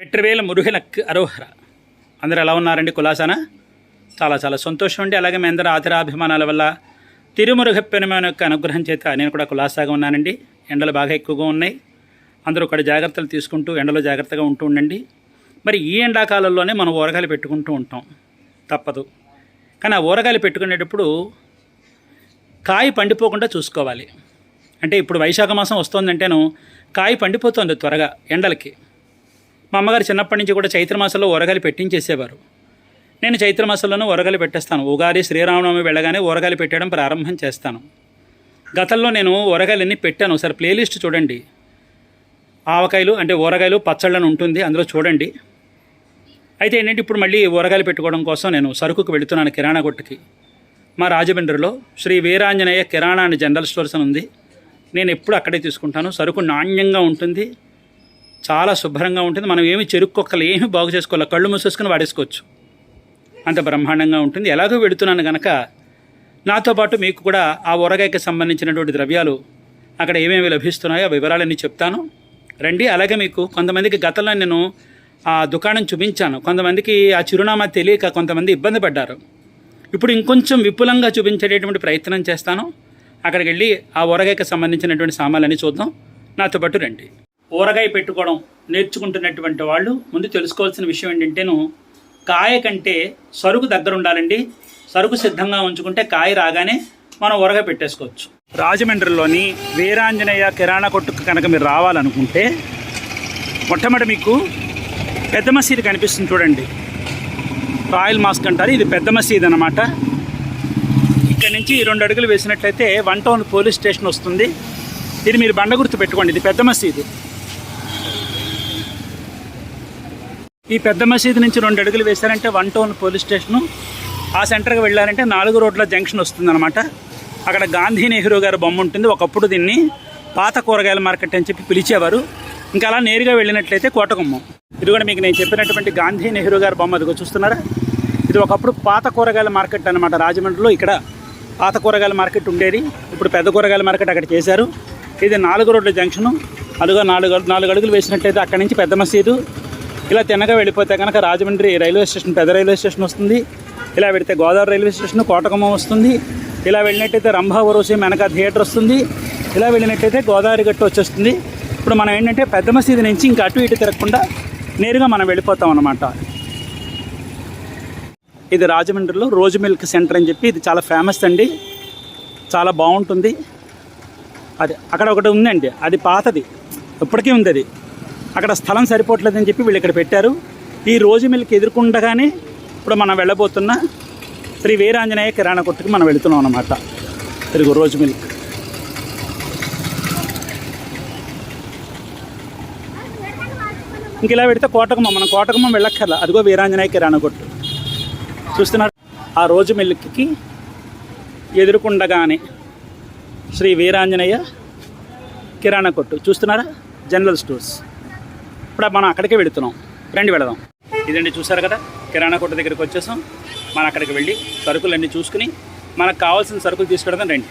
వెట్రివేల మురుగనక్ అరోహర. అందరూ ఎలా ఉన్నారండి కులాసాన? చాలా చాలా సంతోషం అండి. అలాగే మీ అందరూ ఆదరాభిమానాల వల్ల తిరుమురుగ పెనుమైన యొక్క అనుగ్రహం చేత నేను కూడా కులాసాగా ఉన్నానండి. ఎండలు బాగా ఎక్కువగా ఉన్నాయి. అందరూ కూడా జాగ్రత్తలు తీసుకుంటూ ఎండలో జాగ్రత్తగా ఉంటూ ఉండండి. మరి ఈ ఎండాకాలంలోనే మనం ఊరగాయలు పెట్టుకుంటూ ఉంటాం. తప్పదు. కానీ ఆ ఊరగాయలు పెట్టుకునేటప్పుడు కాయ పండిపోకుండా చూసుకోవాలి. అంటే ఇప్పుడు వైశాఖ మాసం వస్తుందంటేను కాయ పండిపోతుంది త్వరగా ఎండలకి. మా అమ్మగారు చిన్నప్పటి నుంచి కూడా చైత్రమాసంలో ఊరగాయలు పెట్టించేసేవారు. నేను చైత్ర మాసంలోనూ ఊరగాయలు పెట్టేస్తాను. ఉగాది శ్రీరామనవమి వెళ్ళగానే ఊరగాయలు పెట్టడం ప్రారంభం చేస్తాను. గతంలో నేను ఊరగాయలన్నీ పెట్టాను. ఒకసారి ప్లేలిస్ట్ చూడండి. ఆవకాయలు అంటే ఊరగాయలు పచ్చళ్ళని ఉంటుంది. అందులో చూడండి. అయితే ఏంటంటే ఇప్పుడు మళ్ళీ ఊరగాయలు పెట్టుకోవడం కోసం నేను సరుకుకు వెళుతున్నాను కిరాణా కొట్టుకి. మా రాజమండ్రిలో శ్రీ వీరాంజనేయ కిరాణా అని జనరల్ స్టోర్స్ అని ఉంది. నేను ఎప్పుడు అక్కడే తీసుకుంటాను. సరుకు నాణ్యంగా ఉంటుంది. చాలా శుభ్రంగా ఉంటుంది. మనం ఏమి చెరుక్కొక్కలు ఏమి బాగు చేసుకోవాలి? కళ్ళు మూసేసుకుని వాడేసుకోవచ్చు. అంత బ్రహ్మాండంగా ఉంటుంది. ఎలాగో వెడుతున్నాను కనుక నాతో పాటు మీకు కూడా ఆ ఊరగాయకి సంబంధించినటువంటి ద్రవ్యాలు అక్కడ ఏమేమి లభిస్తున్నాయో ఆ వివరాలన్నీ చెప్తాను. రండి. అలాగే మీకు కొంతమందికి గతంలో నేను ఆ దుకాణం చూపించాను. కొంతమందికి ఆ చిరునామా తెలియక కొంతమంది ఇబ్బంది పడ్డారు. ఇప్పుడు ఇంకొంచెం విపులంగా చూపించేటటువంటి ప్రయత్నం చేస్తాను. అక్కడికి వెళ్ళి ఆ ఊరగాయకి సంబంధించినటువంటి సామాన్లన్నీ చూద్దాం. నాతో పాటు రండి. ఊరగాయ పెట్టుకోవడం నేర్చుకుంటున్నటువంటి వాళ్ళు ముందు తెలుసుకోవాల్సిన విషయం ఏంటంటేను కాయ కంటే సరుకు దగ్గర ఉండాలండి. సరుకు సిద్ధంగా ఉంచుకుంటే కాయ రాగానే మనం ఊరగాయ పెట్టేసుకోవచ్చు. రాజమండ్రిలోని వీరాంజనేయ కిరాణా కొట్టుకు కనుక మీరు రావాలనుకుంటే మొట్టమొదటి మీకు పెద్ద మసీదు కనిపిస్తుంది చూడండి. రాయల్ మాస్క్ అంటారు ఇది పెద్ద మసీద్ అనమాట ఇక్కడ నుంచి రెండు అడుగులు వేసినట్లయితే వన్ టౌన్ పోలీస్ స్టేషన్ వస్తుంది. ఇది మీరు బండ గుర్తు పెట్టుకోండి ఇది పెద్ద మసీదు. ఈ పెద్ద మసీదు నుంచి రెండు అడుగులు వేశారంటే వన్ టౌన్ పోలీస్ స్టేషను. ఆ సెంటర్కి వెళ్ళారంటే నాలుగు రోడ్ల జంక్షన్ వస్తుందన్నమాట. అక్కడ గాంధీ నెహ్రూ గారి బొమ్మ ఉంటుంది. ఒకప్పుడు దీన్ని పాత కూరగాయల మార్కెట్ అని చెప్పి పిలిచేవారు. ఇంకా అలా నేరుగా వెళ్ళినట్లయితే కోటగుమ్మం. ఇది కూడా మీకు నేను చెప్పినటువంటి గాంధీ నెహ్రూ గారి బొమ్మ అదిగో చూస్తున్నారా? ఇది ఒకప్పుడు పాత కూరగాయల మార్కెట్ అనమాట రాజమండ్రిలో. ఇక్కడ పాత కూరగాయల మార్కెట్ ఉండేది. ఇప్పుడు పెద్ద కూరగాయల మార్కెట్ అక్కడ చేశారు ఇది నాలుగు రోడ్ల జంక్షను. అదిగో నాలుగు నాలుగు అడుగులు వేసినట్లయితే అక్కడి నుంచి పెద్ద మసీదు. ఇలా తినక వెళ్ళిపోతే కనుక రాజమండ్రి రైల్వే స్టేషన్ పెద్ద రైల్వే స్టేషన్ వస్తుంది. ఇలా వెడితే గోదావరి రైల్వే స్టేషన్ కోటకొమ్మ వస్తుంది. ఇలా వెళ్ళినట్టయితే రంభా వెనక థియేటర్ వస్తుంది. ఇలా వెళ్ళినట్టయితే గోదావరి గట్టు వచ్చేస్తుంది. ఇప్పుడు మనం ఏంటంటే పెద్ద మసీదు నుంచి ఇంకా అటు ఇటు తిరగకుండా నేరుగా మనం వెళ్ళిపోతాం అన్నమాట. ఇది రాజమండ్రిలో రోజు మిల్క్ సెంటర్ అని చెప్పి ఇది చాలా ఫేమస్ అండి. చాలా బాగుంటుంది. అది అక్కడ ఒకటి ఉందండి. అది పాతది. ఇప్పటికీ ఉంది అది. అక్కడ స్థలం సరిపోవట్లేదని చెప్పి వీళ్ళు ఇక్కడ పెట్టారు. ఈ రోజు మిల్క్ ఎదుర్కొండగానే ఇప్పుడు మనం వెళ్ళబోతున్న శ్రీ వీరాంజనేయ కిరాణా కొట్టుకి మనం వెళుతున్నాం అన్నమాట. తిరుగు రోజు మిల్క్. ఇంక ఇలా పెడితే కోటకమ్మ మనం కోటకమ్మ వెళ్ళక్కర్లా. అదిగో వీరాంజనేయ కిరాణా కొట్టు. చూస్తున్నారు? ఆ రోజు మిల్క్కి ఎదురుకుండగానే శ్రీ వీరాంజనేయ కిరాణా కొట్టు. చూస్తున్నారా? General stores. ఇప్పుడు మనం అక్కడికే వెళుతున్నాం. రండి వెళదాం. ఇదండి చూసారు కదా? కిరాణా కొట్ట దగ్గరికి వచ్చేసాం. మనం అక్కడికి వెళ్ళి సరుకులన్నీ చూసుకుని మనకు కావాల్సిన సరుకులు తీసుకెడదాం రండి.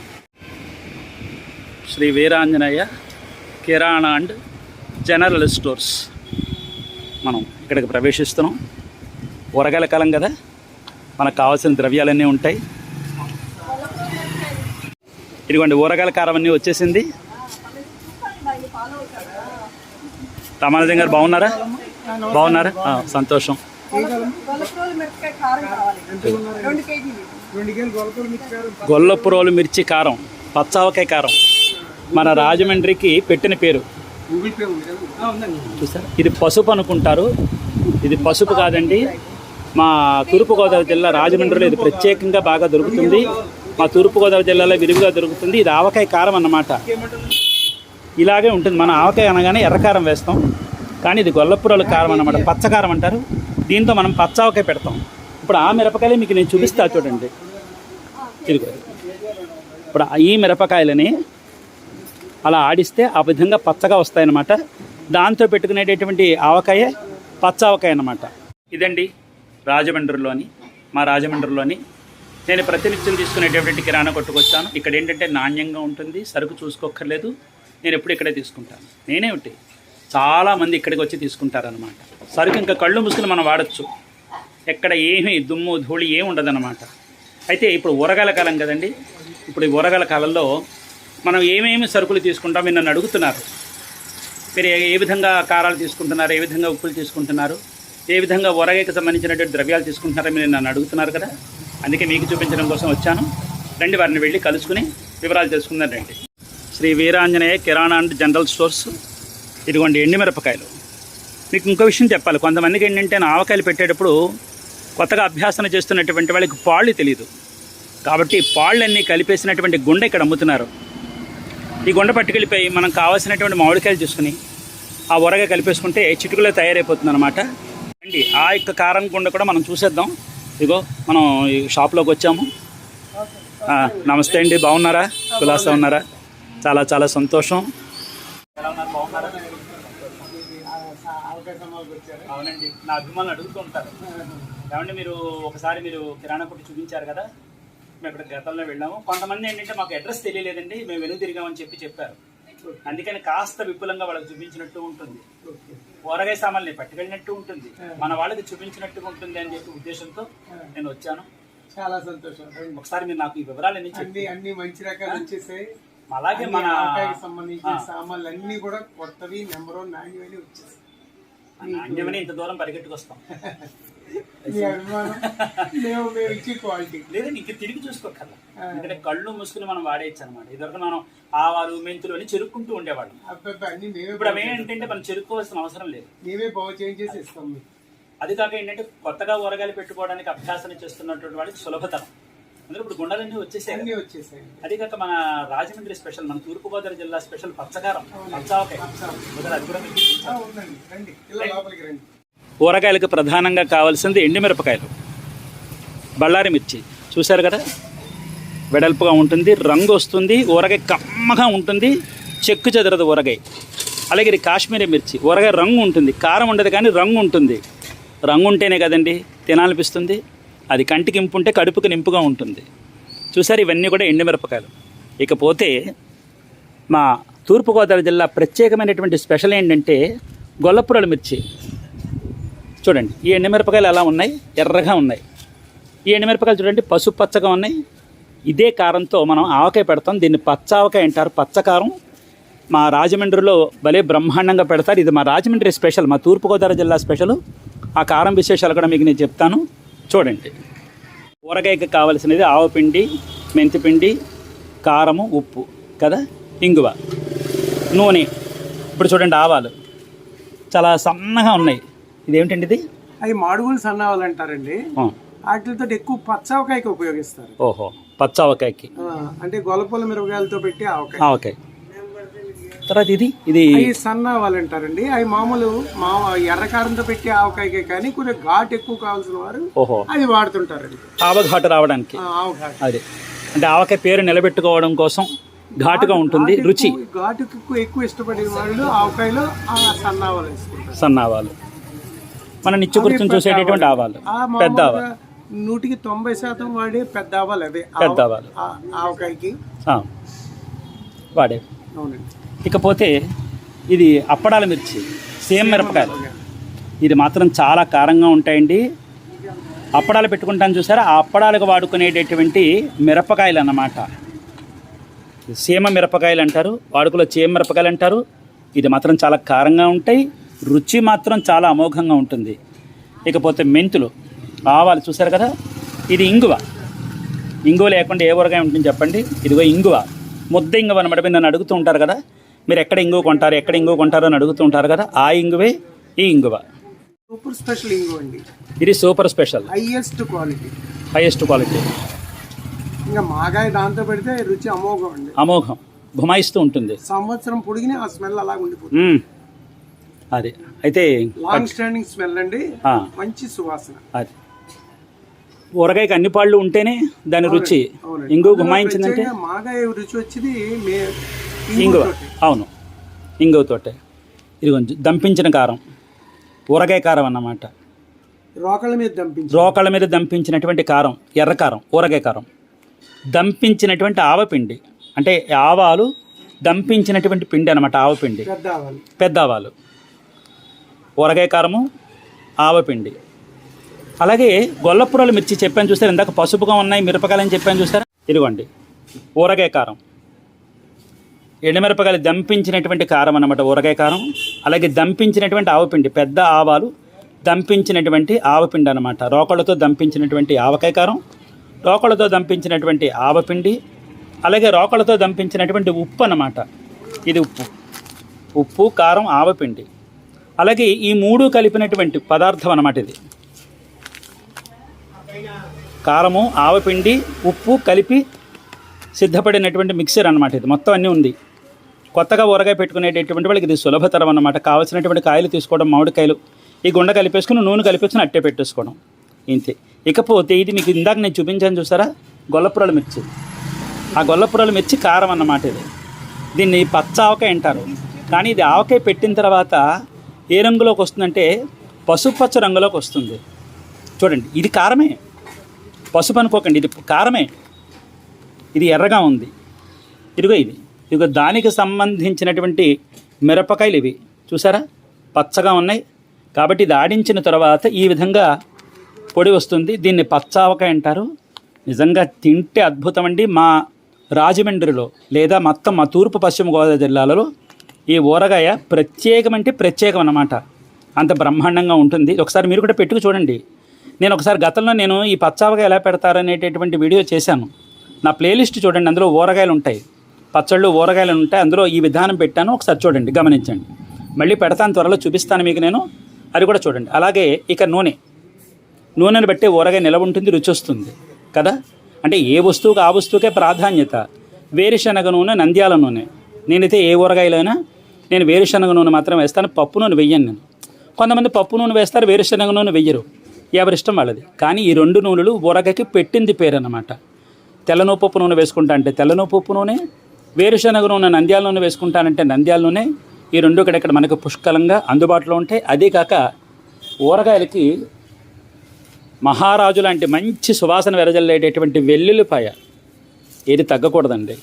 Sri Veeranjaneya Kirana and general stores. మనం ఇక్కడికి ప్రవేశిస్తున్నాం. ఊరగాయల కాలం కదా? మనకు కావాల్సిన ద్రవ్యాలన్నీ ఉంటాయి. ఇదిగోండి ఊరగాయల కారం అన్నీ వచ్చేసింది. రామానుజం గారు బాగున్నారా? బాగున్నారా? సంతోషం. గొల్లపు రోలు గొల్లపురోలు మిర్చి కారం పచ్చావకాయ కారం. మన రాజమండ్రికి పెట్టిన పేరు. చూసారా? ఇది పసుపు అనుకుంటారు. ఇది పసుపు కాదండి. మా తూర్పుగోదావరి జిల్లా రాజమండ్రిలో ఇది ప్రత్యేకంగా బాగా దొరుకుతుంది. మా తూర్పుగోదావరి జిల్లాలో విరివిగా దొరుకుతుంది. ఇది ఆవకాయ కారం అన్నమాట. ఇలాగే ఉంటుంది. మన ఆవకాయ అనగానే ఎర్రకారం వేస్తాం. కానీ ఇది గొల్లపురాల కారం అన్నమాట. పచ్చకారం అంటారు. దీంతో మనం పచ్చావకాయ పెడతాం. ఇప్పుడు ఆ మిరపకాయలే మీకు నేను చూపిస్తా చూడండి. ఇదిగో. ఇప్పుడు ఈ మిరపకాయలని అలా ఆడిస్తే ఆ విధంగా పచ్చగా వస్తాయన్నమాట. దాంతో పెట్టుకునేటటువంటి ఆవకాయ పచ్చ ఆవకాయ అన్నమాట. ఇదండి రాజమండ్రిలోని మా రాజమండ్రిలోని. నేను ప్రతినిత్యం తీసుకునేటటువంటి కిరాణా కొట్టుకొచ్చాను. ఇక్కడ ఏంటంటే నాణ్యంగా ఉంటుంది. సరుకు చూసుకోక్కర్లేదు. నేను ఎప్పుడు ఇక్కడే తీసుకుంటాను. నేనేమిటి చాలామంది ఇక్కడికి వచ్చి తీసుకుంటారనమాట సరుకు ఇంకా కళ్ళు మూసుకుని మనం వాడచ్చు. ఎక్కడ ఏమీ దుమ్ము ధూళి ఏమి ఉండదన్నమాట. అయితే ఇప్పుడు ఊరగాల కాలం కదండి. ఇప్పుడు ఈ ఊరగాల కాలంలో మనం ఏమేమి సరుకులు తీసుకుంటాం నన్ను అడుగుతున్నారు. మీరు ఏ- విధంగా కారాలు తీసుకుంటున్నారు ఏ విధంగా ఉప్పులు తీసుకుంటున్నారు ఏ విధంగా ఉరగకి సంబంధించినటువంటి ద్రవ్యాలు తీసుకుంటున్నారో మీరు నన్ను అడుగుతున్నారు కదా. అందుకే మీకు చూపించడం కోసం వచ్చాను. రండి వారిని వెళ్ళి కలుసుకుని వివరాలు తెలుసుకుందాం రండి. Sri Veeranjaneya Kirana and general stores. ఇదిగోండి ఎండిమిరపకాయలు మీకు ఇంకో విషయం చెప్పాలి. కొంతమందికి ఏంటంటే ఆవకాయలు పెట్టేటప్పుడు కొత్తగా అభ్యాసన చేస్తున్నటువంటి వాళ్ళకి పాళ్ళు తెలియదు కాబట్టి పాళ్ళన్నీ కలిపేసినటువంటి గుండె ఇక్కడ అమ్ముతున్నారు. ఈ గుండె పట్టుకెళ్ళిపోయి మనం కావాల్సినటువంటి మామిడికాయలు తీసుకుని ఆ ఉరగ కలిపేసుకుంటే చిటుకులో తయారైపోతుంది అనమాట అండి ఆ యొక్క కారం గుండె కూడా మనం చూసేద్దాం. ఇగో మనం ఈ షాప్లోకి వచ్చాము. నమస్తే అండి. బాగున్నారా? కులాసా ఉన్నారా? చాలా చాలా సంతోషం. అవునండి. నా అభిమానులు అడుగుతూ ఉంటారు. ఏమంటే మీరు ఒకసారి మీరు కిరాణా కొట్టు చూపించారు కదా? మేము ఇక్కడ గతంలో వెళ్ళాము. కొంతమంది ఏంటంటే మాకు అడ్రస్ తెలియలేదండి. మేము వెనుక తిరిగామని చెప్పి చెప్పారు. అందుకని కాస్త విపులంగా వాళ్ళకి చూపించినట్టు ఉంటుంది. కూరగాయ సామాన్లు పట్టుకెళ్ళినట్టు ఉంటుంది. మన వాళ్ళకి చూపించినట్టుగా ఉంటుంది అని చెప్పి ఉద్దేశంతో నేను వచ్చాను. చాలా సంతోషం. ఒకసారి మీరు నాకు ఈ చెప్పి. అన్ని అన్ని మంచి రకాలు వచ్చేసాయి. అలాగే మన సంబంధించిన. సామాన్లు అన్ని కూడా కొత్తవి నెంబర్ వన్ నాణ్యమని వచ్చేసాయి నాణ్యమని ఇంత దూరం పరిగెట్టుకొస్తాం. క్వాలిటీ. లేదండి ఇంక తిరిగి చూసుకోకల్లా ఎందుకంటే కళ్ళు మూసుకుని మనం వాడేయచ్చు అనమాట ఇదివరకు మనం ఆవాలు మెంతులు అని చెరుక్కుంటూ ఉండేవాళ్ళం. ఇప్పుడు అవి ఏంటంటే మనం చెరుక్కోవాల్సిన అవసరం లేదు. మేమే బాగు చేంజ్ చేసి ఇస్తాం అది కాక ఏంటంటే కొత్తగా ఊరగాయలు పెట్టుకోవడానికి అభ్యాసన చేస్తున్నటువంటి వాళ్ళకి సులభతరం. అందులో ఇప్పుడు గుండెలన్నీ వచ్చేసాయి అన్ని వచ్చేసాయి. అది కాక మన రాజమండ్రి స్పెషల్ మన తూర్పుగోదావరి జిల్లా స్పెషల్ పచ్చకారం పచ్చావకాయ. అది కూడా మీకు చూపించాను. ఆ, ఉందండి. రండి. ఇలా లోపలికి రండి. ఊరగాయలకు ప్రధానంగా కావాల్సింది ఎండుమిరపకాయలు బళ్ళారి మిర్చి. చూశారు కదా? వెడల్పుగా ఉంటుంది రంగు వస్తుంది ఊరగాయ కమ్మగా ఉంటుంది చెక్కు చెదరదు ఊరగాయ. అలాగే ఇది కాశ్మీరీ మిర్చి. ఊరగాయ రంగు ఉంటుంది కారం ఉండదు కానీ రంగు ఉంటుంది. రంగు ఉంటేనే కదండి తినాలనిపిస్తుంది. అది కంటికి ఇంపు ఉంటే కడుపుకి నింపుగా ఉంటుంది. చూసారు ఇవన్నీ కూడా ఎండుమిరపకాయలు. ఇకపోతే మా తూర్పుగోదావరి జిల్లా ప్రత్యేకమైనటువంటి స్పెషల్ ఏంటంటే గొల్లపురాలు మిర్చి. చూడండి ఈ ఎండుమిరపకాయలు ఎలా ఉన్నాయి? ఎర్రగా ఉన్నాయి. ఈ ఎండుమిరపకాయలు చూడండి పసుపు పచ్చగా ఉన్నాయి. ఇదే కారంతో మనం ఆవకాయ పెడతాం. దీన్ని పచ్చ ఆవకాయ అంటారు పచ్చకారం మా రాజమండ్రిలో భలే బ్రహ్మాండంగా పెడతారు. ఇది మా రాజమండ్రి స్పెషల్ మా తూర్పుగోదావరి జిల్లా స్పెషల్. ఆ కారం విశేషాలు కూడా మీకు నేను చెప్తాను. చూడండి. ఊరగాయకి కావలసినది ఆవపిండి మెంతిపిండి కారము ఉప్పు కదా? ఇంగువ నూనె. ఇప్పుడు చూడండి ఆవాలు. చాలా సన్నగా ఉన్నాయి. ఇదేమిటండి ఇది? అవి మాడుగులు సన్నావాలు అంటారండి. వాటితో ఎక్కువ పచ్చావకాయకి ఉపయోగిస్తారు. ఓహో పచ్చ ఆవకాయకి ఆ, అంటే గొల్లపూల మిరపకాయలతో పెట్టి ఆవకాయ. ఆవకాయ. తర్వాత ఇది ఇది అవి సన్నావాలు అంటారండి. అవి మామూలు మా ఎర్రకారంతో పెట్టి ఆవకాయకే కానీ కొంచెం ఘాటు ఎక్కువ కావాల్సిన వారు ఓహో. అది వాడుతుంటారండి. ఆవఘాటు రావడానికి. ఆ, ఆవకాయ అది. అంటే ఆవకాయ పేరు నిలబెట్టుకోవడం కోసం ఘాటుగా ఉంటుంది ఘాటు రుచి. ఎక్కువ- ఘాటుకి ఎక్కువ ఇష్టపడే వాళ్ళు ఆవకాయలో ఆ సన్నావాలు వేసుకుంటారు. సన్నావాలు మన నిత్య గుర్తుని చూసేటటువంటి ఆవాలు. ఆ పెద్ద ఆవాలు. నూటికి తొంభై శాతం వాడే పెద్ద ఆవాలు అవే. పెద్ద ఆవాలు. ఆవకాయకి. వాడే. అవునండి. ఇకపోతే ఇది అప్పడాల మిర్చి సేమ్ మిరపకాయలు. ఇది మాత్రం చాలా కారంగా ఉంటాయండి. అప్పడాలు పెట్టుకుంటాను చూసారా? ఆ అప్పడాలకు వాడుకునేటటువంటి మిరపకాయలు అన్నమాట సీమ మిరపకాయలు అంటారు వాడుకలో చీమ మిరపకాయలు అంటారు. ఇది మాత్రం చాలా కారంగా ఉంటాయి రుచి మాత్రం చాలా అమోఘంగా ఉంటుంది. ఇకపోతే మెంతులు ఆవాలు చూసారు కదా? ఇది ఇంగువ. ఇంగువ లేకుండా ఏ ఊరగాయ ఉంటుంది చెప్పండి? ఇదిగో ఇంగువ. ముద్ద ఇంగువ అనమాట నన్ను అడుగుతూ ఉంటారు కదా? మీరు ఎక్కడ ఇంగువ కొంటారు ఎక్కడ ఇంగువ కొంటారు అని అడుగుతూ ఉంటారు కదా ఆ ఇంగువే ఈ ఇంగువ. సూపర్ స్పెషల్ ఇంగో అండి. ఇది super special highest quality highest quality ఇంకా మాగాయ దాంతో పెడితే రుచి అమోఘం అండి. అమోఘం గుమాయిస్తూ ఉంటుంది. సంవత్సరం పొడిగిన ఆ స్మెల్ అలా ఉండిపోతుంది. అది. అయితే లాంగ్ స్టాండింగ్ స్మెల్ అండి. మంచి సువాసన. అది. ఊరగాయకి అన్ని పాళ్ళు ఉంటేనే దాని రుచి. ఇంగువ గుమాయించిందంటే మాగాయ రుచి వచ్చింది మే ఇంగువ. అవును. ఇంగువతోటే ఇది కొంచెం దంపించిన కారం. ఊరగాయ కారం అన్నమాట. రోకళ్ళ మీద దంపించి రోకళ్ళ మీద దంపించినటువంటి కారం ఎర్ర కారం ఊరగాయ కారం. దంపించినటువంటి ఆవపిండి. అంటే ఆవాలు దంపించినటువంటి పిండి అనమాట ఆవపిండి. పెద్ద ఆవాలు పెద్ద ఆవాలు ఊరగాయ కారము ఆవపిండి. అలాగే గొల్లపురాలు మిర్చి చెప్పాను చూసారు? ఇందాక పసుపుగా ఉన్నాయి మిరపకాయలు అని చెప్పాను చూసారా? ఇదిగోండి. ఊరగాయ కారం. ఎండుమిరపకాయలు దంపించినటువంటి కారం అన్నమాట ఊరగాయ కారం. అలాగే దంపించినటువంటి ఆవపిండి పెద్ద ఆవాలు దంపించినటువంటి ఆవపిండి అనమాట రోకళ్ళతో దంపించినటువంటి ఆవకాయ కారం రోకళ్ళతో దంపించినటువంటి ఆవపిండి అలాగే రోకళ్ళతో దంపించినటువంటి ఉప్పు అన్నమాట. ఇది ఉప్పు. ఉప్పు కారం ఆవపిండి అలాగే ఈ మూడు కలిపినటువంటి పదార్థం అన్నమాట ఇది. కారము ఆవపిండి ఉప్పు కలిపి సిద్ధపడినటువంటి మిక్సర్ అన్నమాట ఇది. మొత్తం అన్నీ ఉంది. కొత్తగా ఊరగాయ పెట్టుకునేటటువంటి వాళ్ళకి ఇది సులభతరం అన్నమాట. కావాల్సినటువంటి కాయలు తీసుకోవడం మామిడికాయలు ఈ గుండె కలిపేసుకుని నూనె కలిపేసుకుని అట్టే పెట్టేసుకోవడం. ఇంతే. ఇకపోతే ఇది మీకు ఇందాక నేను చూపించాను చూసారా? గొల్లపురాల మిర్చి. ఆ గొల్లపురాల మిర్చి కారం అన్నమాట ఇది. దీన్ని పచ్చ ఆవకాయ అంటారు. కానీ ఇది ఆవకాయ పెట్టిన తర్వాత ఏ రంగులోకి వస్తుందంటే పసుపచ్చ రంగులోకి వస్తుంది. చూడండి ఇది కారమే. పసుపు అనుకోకండి ఇది కారమే. ఇది ఎర్రగా ఉంది. ఇదిగో ఇది. ఇక దానికి సంబంధించినటువంటి మిరపకాయలు ఇవి. చూసారా? పచ్చగా ఉన్నాయి. కాబట్టి ఇది ఆడించిన తర్వాత ఈ విధంగా పొడి వస్తుంది. దీన్ని పచ్చావకాయ అంటారు. నిజంగా తింటే అద్భుతం అండి. మా రాజమండ్రిలో లేదా మొత్తం మా తూర్పు పశ్చిమ గోదావరి జిల్లాలలో ఈ ఊరగాయ ప్రత్యేకం అంటే ప్రత్యేకం అన్నమాట. అంత బ్రహ్మాండంగా ఉంటుంది. ఒకసారి మీరు కూడా పెట్టుకు చూడండి. నేను ఒకసారి గతంలో నేను ఈ పచ్చావకాయ ఎలా పెడతారనేటటువంటి వీడియో చేశాను. నా ప్లేలిస్ట్ చూడండి. అందులో ఊరగాయలు ఉంటాయి. పచ్చళ్ళు ఊరగాయలు ఉంటాయి అందులో ఈ విధానం పెట్టాను. ఒకసారి చూడండి గమనించండి. మళ్ళీ పెడతాను త్వరలో చూపిస్తాను మీకు నేను. అది కూడా చూడండి. అలాగే ఇక నూనె. నూనెను బట్టి ఊరగాయ నిలవ ఉంటుంది రుచి వస్తుంది. కదా? అంటే ఏ వస్తువుకి ఆ వస్తువుకే ప్రాధాన్యత. వేరుశనగ నూనె నంద్యాల నూనె. నేనైతే ఏ ఊరగాయలైనా నేను వేరుశనగ నూనె మాత్రం వేస్తాను. పప్పు నూనె వెయ్యను నేను. కొంతమంది పప్పు నూనె వేస్తారు వేరుశనగ నూనె వెయ్యరు. ఎవరి ఇష్టం వాళ్ళది. కానీ ఈ రెండు నూనెలు ఊరగాయకి పెట్టింది పేరు అన్నమాట తెల్లనూపప్పు నూనె వేసుకుంటా అంటే తెల్లనూపప్పు నూనె వేరుశనగను ఉన్న నంద్యాల నూనె వేసుకుంటానంటే నంద్యాల నూనె ఈ రెండు ఇక్కడ మనకు పుష్కలంగా అందుబాటులో ఉంటాయి. అదే కాక ఊరగాయలకి మహారాజు లాంటి మంచి సువాసన వెరజల్లేటటువంటి వెల్లుల్లిపాయ ఏది తగ్గకూడదండి.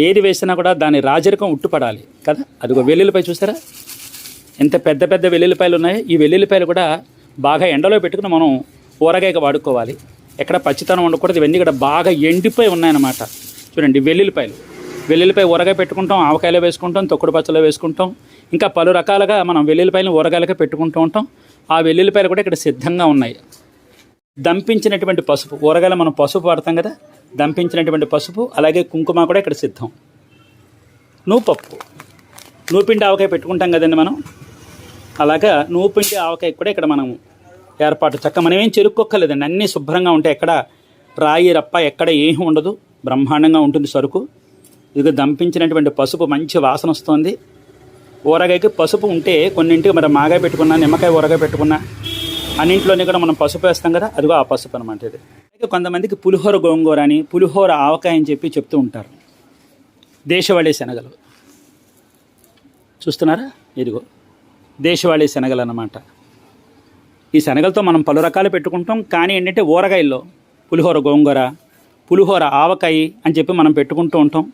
ఏది వేసినా కూడా దాని రాజరికం ఉట్టుపడాలి కదా? అదిగో వెల్లుల్లిపాయ చూసారా? ఎంత పెద్ద పెద్ద వెల్లుల్లిపాయలు ఉన్నాయో. ఈ వెల్లుల్లిపాయలు కూడా బాగా ఎండలో పెట్టుకుని మనం ఊరగాయగా వాడుకోవాలి. ఎక్కడ పచ్చితనం ఉండకూడదు. ఇవన్నీ కూడా బాగా ఎండిపోయి ఉన్నాయన్నమాట. చూడండి వెల్లుల్లిపాయలు. వెల్లుల్లిపాయ ఊరగాయ పెట్టుకుంటాం ఆవకాయలో వేసుకుంటాం తొక్కుడు పచ్చలో వేసుకుంటాం. ఇంకా పలు రకాలుగా మనం వెల్లుల్లిపాయలను ఊరగాయలుగా పెట్టుకుంటూ ఉంటాం. ఆ వెల్లుల్లిపాయలు కూడా ఇక్కడ సిద్ధంగా ఉన్నాయి. దంపించినటువంటి పసుపు ఊరగాయలు మనం పసుపు వాడతాం కదా దంపించినటువంటి పసుపు అలాగే కుంకుమ కూడా ఇక్కడ సిద్ధం. నూపప్పు. నూపిండి ఆవకాయ పెట్టుకుంటాం కదండి మనం. అలాగా నూపిండి ఆవకాయ కూడా ఇక్కడ మనం ఏర్పాటు చక్క మనం ఏం చెరుక్కోక్కర్లేదండి. అన్నీ శుభ్రంగా ఉంటాయి. ఎక్కడ రాయి రప్ప ఎక్కడ ఏమీ ఉండదు. బ్రహ్మాండంగా ఉంటుంది సరుకు. ఇది దంపించినటువంటి పసుపు మంచి వాసన వస్తుంది. ఊరగాయకి పసుపు ఉంటే కొన్నింటికి మరి మాగాయ పెట్టుకున్నా నిమ్మకాయ ఊరగాయ పెట్టుకున్నా అన్నింట్లోనే కూడా మనం పసుపు వేస్తాం కదా అదిగో ఆ పసుపు అనమాట ఇది. అలాగే కొంతమందికి పులిహోర గోంగూర అని పులిహోర ఆవకాయ అని చెప్పి చెప్తూ ఉంటారు. దేశవాళీ శనగలు. చూస్తున్నారా? ఇదిగో దేశవాళీ శనగలు అన్నమాట. ఈ శనగలతో మనం పలు రకాలు పెట్టుకుంటాం కానీ ఏంటంటే ఊరగాయల్లో పులిహోర గోంగూర పులిహోర ఆవకాయ అని చెప్పి మనం పెట్టుకుంటూ ఉంటాం.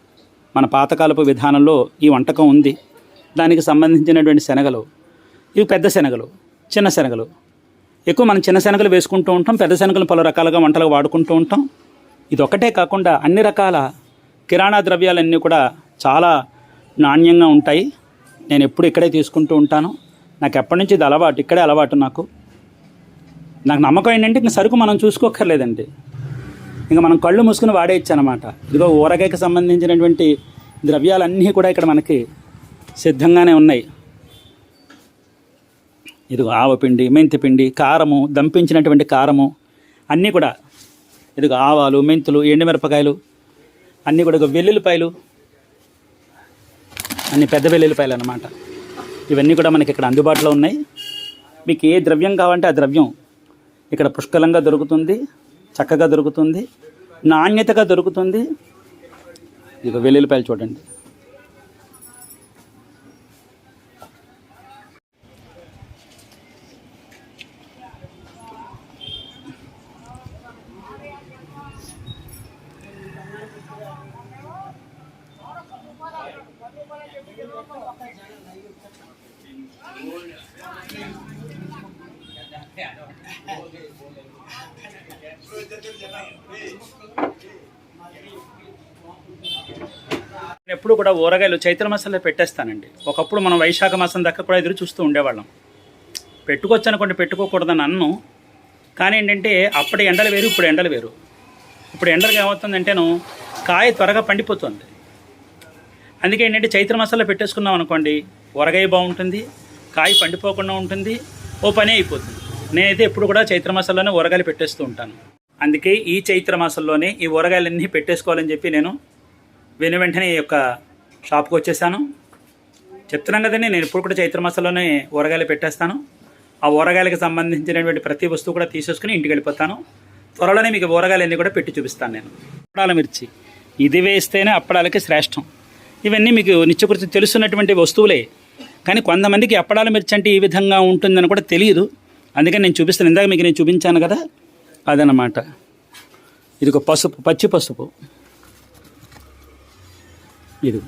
మన పాతకాలపు విధానంలో ఈ వంటకం ఉంది. దానికి సంబంధించినటువంటి శనగలు ఇవి పెద్ద శనగలు చిన్న శనగలు. ఎక్కువ మనం చిన్న శనగలు వేసుకుంటూ ఉంటాం పెద్ద శనగలు పలు రకాలుగా వంటలకు వాడుకుంటూ ఉంటాం. ఇది ఒకటే కాకుండా అన్ని రకాల కిరాణా ద్రవ్యాలన్నీ కూడా చాలా నాణ్యంగా ఉంటాయి. నేను ఎప్పుడు ఇక్కడే తీసుకుంటూ ఉంటాను. నాకు ఎప్పటి నుంచి ఇది అలవాటు ఇక్కడే అలవాటు నాకు. నాకు నమ్మకం ఏంటంటే ఇంక సరుకు మనం చూసుకోక్కర్లేదండి. ఇంకా మనం కళ్ళు మూసుకుని వాడేయచ్చు అనమాట ఇదిగో ఊరగాయకి సంబంధించినటువంటి ద్రవ్యాలన్నీ కూడా ఇక్కడ మనకి సిద్ధంగానే ఉన్నాయి. ఇదిగో ఆవపిండి మెంతిపిండి కారము దంపించినటువంటి కారము అన్నీ కూడా ఇదిగో ఆవాలు మెంతులు ఎండుమిరపకాయలు అన్నీ కూడా వెల్లుల్లిపాయలు అన్ని పెద్ద వెల్లుల్లిపాయలు అనమాట ఇవన్నీ కూడా మనకి ఇక్కడ అందుబాటులో ఉన్నాయి. మీకు ఏ ద్రవ్యం కావాలంటే ఆ ద్రవ్యం ఇక్కడ పుష్కలంగా దొరుకుతుంది. చక్కగా దొరుకుతుంది నాణ్యతగా దొరుకుతుంది. ఇక వెల్లుల్లిపాయలు చూడండి. నేను ఎప్పుడు కూడా ఊరగాయలు చైత్ర మాసంలో పెట్టేస్తానండి. ఒకప్పుడు మనం వైశాఖ మాసం దాకా కూడా ఎదురు చూస్తూ ఉండేవాళ్ళం. పెట్టుకోవచ్చు అనుకోండి పెట్టుకోకూడదని అన్ను. కానీ ఏంటంటే అప్పటి ఎండలు వేరు ఇప్పుడు ఎండలు వేరు. ఇప్పుడు ఎండలు ఏమవుతుందంటేను కాయ త్వరగా పండిపోతుంది. అందుకే ఏంటంటే చైత్ర మాసంలో పెట్టేసుకున్నాం అనుకోండి ఊరగాయ బాగుంటుంది కాయ పండిపోకుండా ఉంటుంది ఓ పని అయిపోతుంది. నేనైతే ఎప్పుడు కూడా చైత్ర మాసంలోనే ఊరగాయలు పెట్టేస్తూ ఉంటాను. అందుకే ఈ చైత్ర మాసంలోనే ఈ ఊరగాయలన్నీ పెట్టేసుకోవాలని చెప్పి నేను వెను వెంటనే ఈ యొక్క షాప్కి వచ్చేసాను. చెప్తున్నాం కదండి నేను ఇప్పుడు కూడా చైత్ర మాసంలోనే ఊరగాయలు పెట్టేస్తాను. ఆ ఊరగాయలకు సంబంధించినటువంటి ప్రతి వస్తువు కూడా తీసేసుకుని ఇంటికి వెళ్ళిపోతాను. త్వరలోనే మీకు ఊరగాయలు అన్నీ కూడా పెట్టి చూపిస్తాను నేను. అప్పడాల మిర్చి. ఇది వేస్తేనే అప్పడాలకి శ్రేష్టం. ఇవన్నీ మీకు నిత్యకృతి తెలుసున్నటువంటి వస్తువులే. కానీ కొంతమందికి అప్పడాల మిర్చి అంటే ఈ విధంగా ఉంటుందని కూడా తెలియదు. అందుకని నేను చూపిస్తాను. ఇందాక మీకు నేను చూపించాను కదా అదనమాట ఇది ఒక పసుపు పచ్చి పసుపు. ఇది.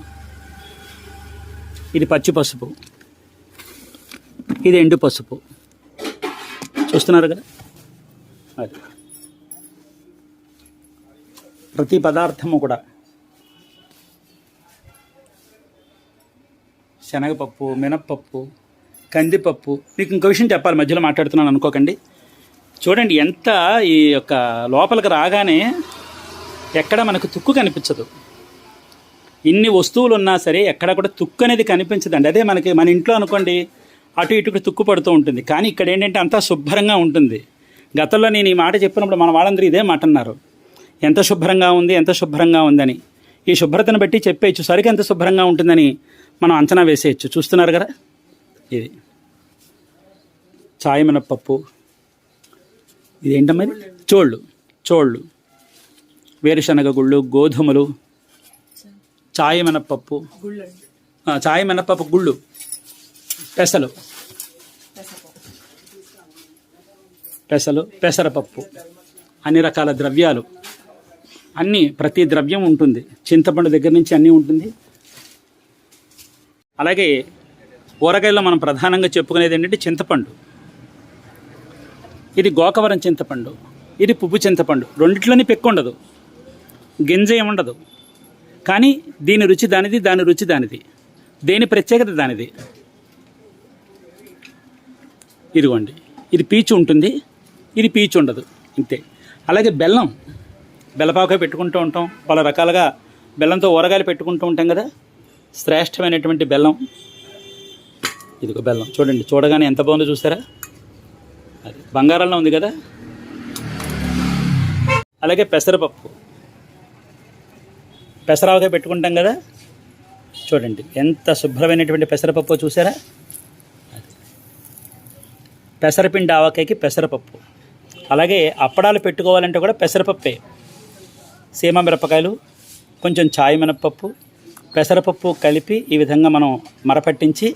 ఇది పచ్చి పసుపు. ఇది ఎండు పసుపు. చూస్తున్నారు కదా? అది. ప్రతి పదార్థము కూడా శనగపప్పు మినప్పప్పు కందిపప్పు. మీకు ఇంకో విషయం చెప్పాలి మధ్యలో మాట్లాడుతున్నాను అనుకోకండి. చూడండి ఎంత ఈ యొక్క లోపలికి రాగానే ఎక్కడ మనకు తుక్కు కనిపించదు. ఇన్ని వస్తువులు ఉన్నా సరే ఎక్కడ కూడా తుక్కు అనేది కనిపించదండి. అదే మనకి మన ఇంట్లో అనుకోండి అటు ఇటు తుక్కు పడుతూ ఉంటుంది. కానీ ఇక్కడ ఏంటంటే అంతా శుభ్రంగా ఉంటుంది. గతంలో నేను ఈ మాట చెప్పినప్పుడు మన వాళ్ళందరూ ఇదే మాట అన్నారు. ఎంత శుభ్రంగా ఉంది ఎంత శుభ్రంగా ఉందని. ఈ శుభ్రతను బట్టి చెప్పేయచ్చు. సరికి ఎంత శుభ్రంగా ఉంటుందని మనం అంచనా వేసేయచ్చు. చూస్తున్నారు కదా? ఇది. చాయ్ మినప్పప్పు. ఇది ఏంటమ్మా ఇది? చోళ్ళు. చోళ్ళు. వేరుశనగ గుళ్ళు గోధుమలు. చాయ్ మినప్పప్పు. చాయ్ మినప్పప్పు గుళ్ళు. పెసలు. పెసలు పెసరపప్పు. అన్ని రకాల ద్రవ్యాలు. అన్నీ ప్రతి ద్రవ్యం ఉంటుంది. చింతపండు దగ్గర నుంచి అన్నీ ఉంటుంది. అలాగే ఊరగాయల్లో మనం ప్రధానంగా చెప్పుకునేది ఏంటంటే చింతపండు. ఇది గోకవరం చింతపండు. ఇది పువ్వు చింతపండు. రెండిట్లోని పెక్కు ఉండదు గింజ ఏముండదు. కానీ దీని రుచి దానిది దాని రుచి దానిది. దేని ప్రత్యేకత దానిది? ఇదిగోండి. ఇది పీచు ఉంటుంది. ఇది పీచు ఉండదు. ఇంతే. అలాగే బెల్లం. బెల్లపాకాయ పెట్టుకుంటూ ఉంటాం. పలు రకాలుగా బెల్లంతో ఊరగాయలు పెట్టుకుంటూ ఉంటాం కదా. శ్రేష్టమైనటువంటి బెల్లం. ఇదిగో బెల్లం. చూడండి చూడగానే ఎంత బాగుందో చూసారా? అది బంగారంలో ఉంది కదా. అలాగే పెసరపప్పు. పెసరావకాయ పెట్టుకుంటాం కదా. చూడండి ఎంత శుభ్రమైనటువంటి పెసరపప్పు చూసారా? పెసరపిండి ఆవకాయకి పెసరపప్పు. అలాగే అప్పడాలు పెట్టుకోవాలంటే కూడా పెసరపప్పే. సీమ మిరపకాయలు కొంచెం చాయ్ మినపప్పు పెసరపప్పు కలిపి ఈ విధంగా మనం మరపట్టించి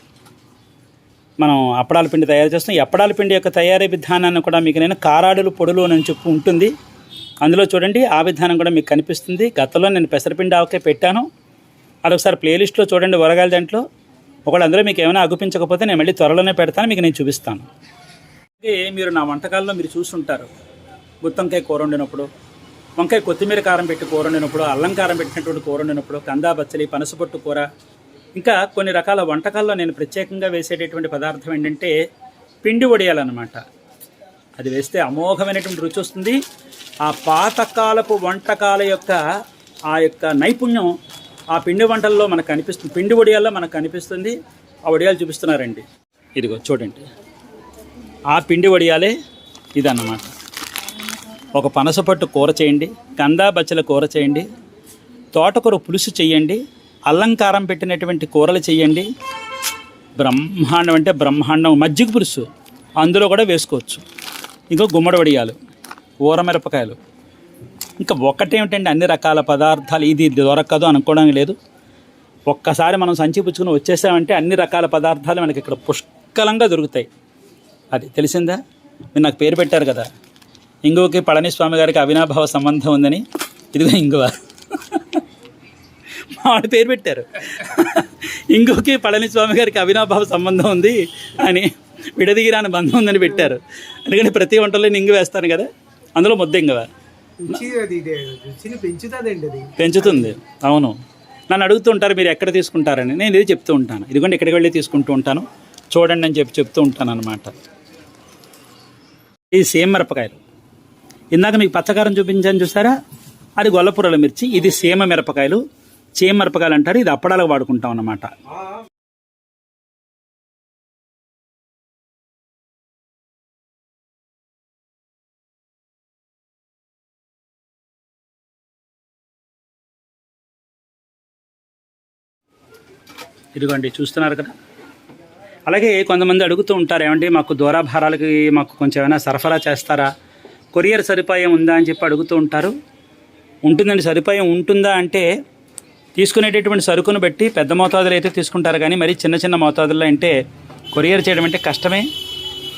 మనం అప్పడాల పిండి తయారు చేస్తాం. ఈ అప్పడాల పిండి యొక్క తయారీ విధానాన్ని కూడా మీకు నేను కారాడులు పొడులు అని చెప్పి ఉంటుంది. అందులో చూడండి ఆ విధానం కూడా మీకు కనిపిస్తుంది. గతంలో నేను పెసరపిండి ఆవకాయ పెట్టాను. అదొకసారి ప్లేలిస్ట్లో చూడండి వరగాల దాంట్లో. ఒకవేళ అందులో మీకు ఏమైనా అగుపించకపోతే నేను మళ్ళీ త్వరలోనే పెడతాను మీకు నేను చూపిస్తాను. ఇది మీరు నా వంటకాల్లో మీరు చూసుంటారు. గుత్తంకాయ కూర వండినప్పుడు వంకాయ కొత్తిమీర కారం పెట్టి కూర వండినప్పుడు అల్లం కారం పెట్టినటువంటి కూర వండినప్పుడు కందా బచ్చలి పనసపొట్టు కూర. ఇంకా కొన్ని రకాల వంటకాల్లో నేను ప్రత్యేకంగా వేసేటటువంటి పదార్థం ఏంటంటే పిండి వడియాలన్నమాట. అది వేస్తే అమోఘమైనటువంటి రుచి వస్తుంది. ఆ పాతకాలపు వంటకాల యొక్క ఆ యొక్క నైపుణ్యం ఆ పిండి వంటల్లో మనకు కనిపిస్తుంది పిండి వడియాల్లో మనకు కనిపిస్తుంది ఆ వడియాలు చూపిస్తున్నారండి. ఇదిగో చూడండి. ఆ పిండి వడియాలే ఇదన్నమాట. ఒక పనసపట్టు కూర చేయండి కందా బచ్చల కూర చేయండి తోటకూర పులుసు చేయండి అల్లంకారం పెట్టినటువంటి కూరలు చేయండి. బ్రహ్మాండం అంటే బ్రహ్మాండం మజ్జిగ పులుసు అందులో కూడా వేసుకోవచ్చు. ఇంకో గుమ్మడి వడియాలు. ఊరమిరపకాయలు. ఇంకా ఒకటేమిటండి అన్ని రకాల పదార్థాలు ఇది దొరకదు అనుకోవడం లేదు. ఒక్కసారి మనం సంచి పుచ్చుకుని వచ్చేసామంటే అన్ని రకాల పదార్థాలు మనకి ఇక్కడ పుష్కలంగా దొరుకుతాయి. అది తెలిసిందా? మీరు నాకు పేరు పెట్టారు కదా. ఇంగువకి పళనిస్వామి గారికి అవినాభావ సంబంధం ఉందని. ఇదిగో ఇంగువ. మా వాడు పేరు పెట్టారు. ఇంగువకి పళనిస్వామి గారికి అవినాభావ సంబంధం ఉంది అని విడదీరాని బంధం ఉందని పెట్టారు. ఎందుకంటే ప్రతి వంటలో నింగి వేస్తాను కదా. అందులో పెంచుతుందండి అది పెంచుతుంది. అవును. నన్ను అడుగుతూ ఉంటారు మీరు ఎక్కడ తీసుకుంటారని? నేను ఇది చెప్తూ ఉంటాను. ఇదిగోండి ఎక్కడికి వెళ్ళి తీసుకుంటూ ఉంటాను. చూడండి అని చెప్పి చెప్తూ ఉంటాను అనమాట ఇది సేమ్ మిరపకాయలు. ఇందాక మీకు పచ్చకారం చూపించాను చూసారా? అది గొల్లపురల మిర్చి. ఇది సీమ మిరపకాయలు. చేమ మిరపకాయలు అంటారు. ఇది అప్పడాలకు వాడుకుంటాం అన్నమాట. ఇదిగోండి చూస్తున్నారు కదా. అలాగే కొంతమంది అడుగుతూ ఉంటారు ఏమంటే మాకు దూరాభారాలకి మాకు కొంచెం ఏమైనా సరఫరా చేస్తారా? కొరియర్ సదుపాయం ఉందా అని చెప్పి అడుగుతూ ఉంటారు. ఉంటుందండి సదుపాయం ఉంటుందా అంటే తీసుకునేటటువంటి సరుకును బట్టి పెద్ద మోతాదులో అయితే తీసుకుంటారు. కానీ మరి చిన్న చిన్న మోతాదుల్లో అంటే కొరియర్ చేయడం అంటే కష్టమే.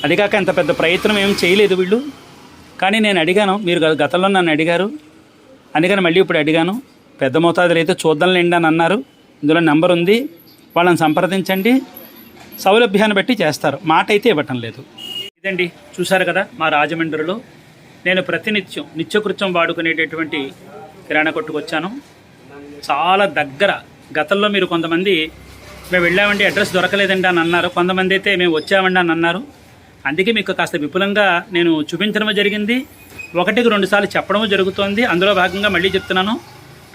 అది కాక అంత పెద్ద ప్రయత్నం ఏం చేయలేదు వీళ్ళు. కానీ నేను అడిగాను మీరు గతంలో నన్ను అడిగారు. అందుకని మళ్ళీ ఇప్పుడు అడిగాను. పెద్ద మోతాదులో అయితే చూద్దాంలేండి అని అన్నారు. ఇందులో నెంబర్ ఉంది. వాళ్ళని సంప్రదించండి. సౌలభ్యాన్ని బట్టి చేస్తారు. మాట అయితే ఇవ్వటం లేదు. ఇదండి. చూశారు కదా మా రాజమండ్రిలో నేను ప్రతినిత్యం నిత్యకృత్యం వాడుకునేటటువంటి కిరాణా కొట్టుకు వచ్చాను. చాలా దగ్గర గతంలో మీరు కొంతమంది మేము వెళ్ళామండి అడ్రస్ దొరకలేదండి అని అన్నారు. కొంతమంది అయితే మేము వచ్చామండి అని అన్నారు. అందుకే మీకు కాస్త విపులంగా నేను చూపించడం జరిగింది. ఒకటికి రెండుసార్లు చెప్పడము చెప్పడం జరుగుతోంది. అందులో భాగంగా మళ్ళీ చెప్తున్నాను.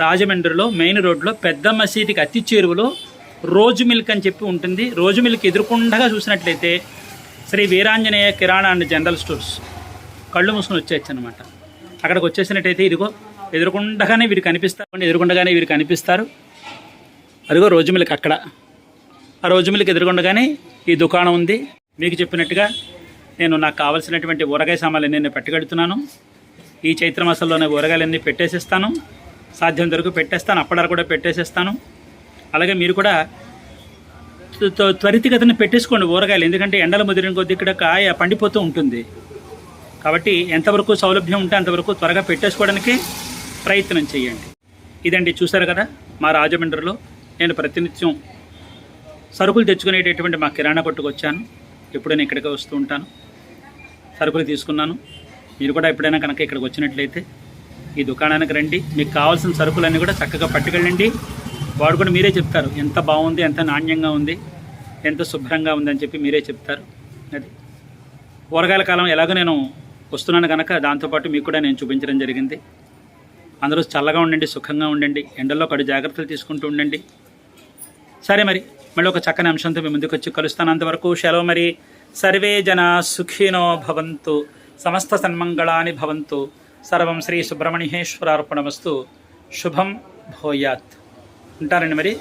రాజమండ్రిలో మెయిన్ రోడ్లో పెద్ద మసీదుకి అతి చేరువలో రోజు మిల్క్ అని చెప్పి ఉంటుంది. రోజు మిల్క్ ఎదుర్కొండగా చూసినట్లయితే Sri Veeranjaneya Kirana and general stores కళ్ళు మూసుకుని వచ్చేయచ్చు అనమాట అక్కడికి వచ్చేసినట్టయితే ఇదిగో ఎదురుకుండగానే వీరు కనిపిస్తారు ఎదురుకుండగానే వీరు కనిపిస్తారు. అదిగో రోజు మిల్క్ అక్కడ. ఆ రోజు మిల్క్ ఎదురుకుండగానే ఈ దుకాణం ఉంది. మీకు చెప్పినట్టుగా నేను నాకు కావాల్సినటువంటి ఊరగాయ సామాన్లు నేను పెట్టగడుతున్నాను ఈ చైత్ర మాసంలోనే ఊరగాయలన్నీ పెట్టేసిస్తాను. సాధ్యం వరకు పెట్టేస్తాను. అప్పటి కూడా పెట్టేసేస్తాను. అలాగే మీరు కూడా త్వ- త్వరితగతిన పెట్టేసుకోండి ఊరగాయలు ఎందుకంటే ఎండల ముదిరిన కొద్ది ఇక్కడ కాయ పండిపోతూ ఉంటుంది. కాబట్టి ఎంతవరకు సౌలభ్యం ఉంటే అంతవరకు త్వరగా పెట్టేసుకోవడానికి ప్రయత్నం చేయండి. ఇదండి చూసారు కదా మా రాజమండ్రిలో నేను ప్రతినిత్యం సరుకులు తెచ్చుకునేటటువంటి మా కిరాణా కొట్టుకు వచ్చాను. ఎప్పుడైనా ఇక్కడికి వస్తూ ఉంటాను. సరుకులు తీసుకున్నాను. మీరు కూడా ఎప్పుడైనా కనుక ఇక్కడికి వచ్చినట్లయితే ఈ దుకాణానికి రండి. మీకు కావాల్సిన సరుకులన్నీ కూడా చక్కగా పట్టుకెళ్ళండి. వాడు కూడా మీరే చెప్తారు. ఎంత బాగుంది ఎంత నాణ్యంగా ఉంది ఎంత శుభ్రంగా ఉంది అని చెప్పి మీరే చెప్తారు. అది. కూరగాయల కాలం ఎలాగో నేను వస్తున్నాను కనుక దాంతోపాటు మీకు కూడా నేను చూపించడం జరిగింది. అందరూ చల్లగా ఉండండి సుఖంగా ఉండండి ఎండల్లో కడు జాగ్రత్తలు తీసుకుంటూ ఉండండి. సరే మరి మళ్ళీ ఒక చక్కని అంశంతో మీ ముందుకు వచ్చి కలుస్తాను. అంతవరకు సెలవు మరి. సర్వే జన సుఖినో భవంతు సమస్త సన్మంగళాని భవంతు. సర్వం శ్రీ సుబ్రహ్మణ్యేశ్వరార్పణమస్తు. శుభం భూయాత్. ఉంటానండి మరి.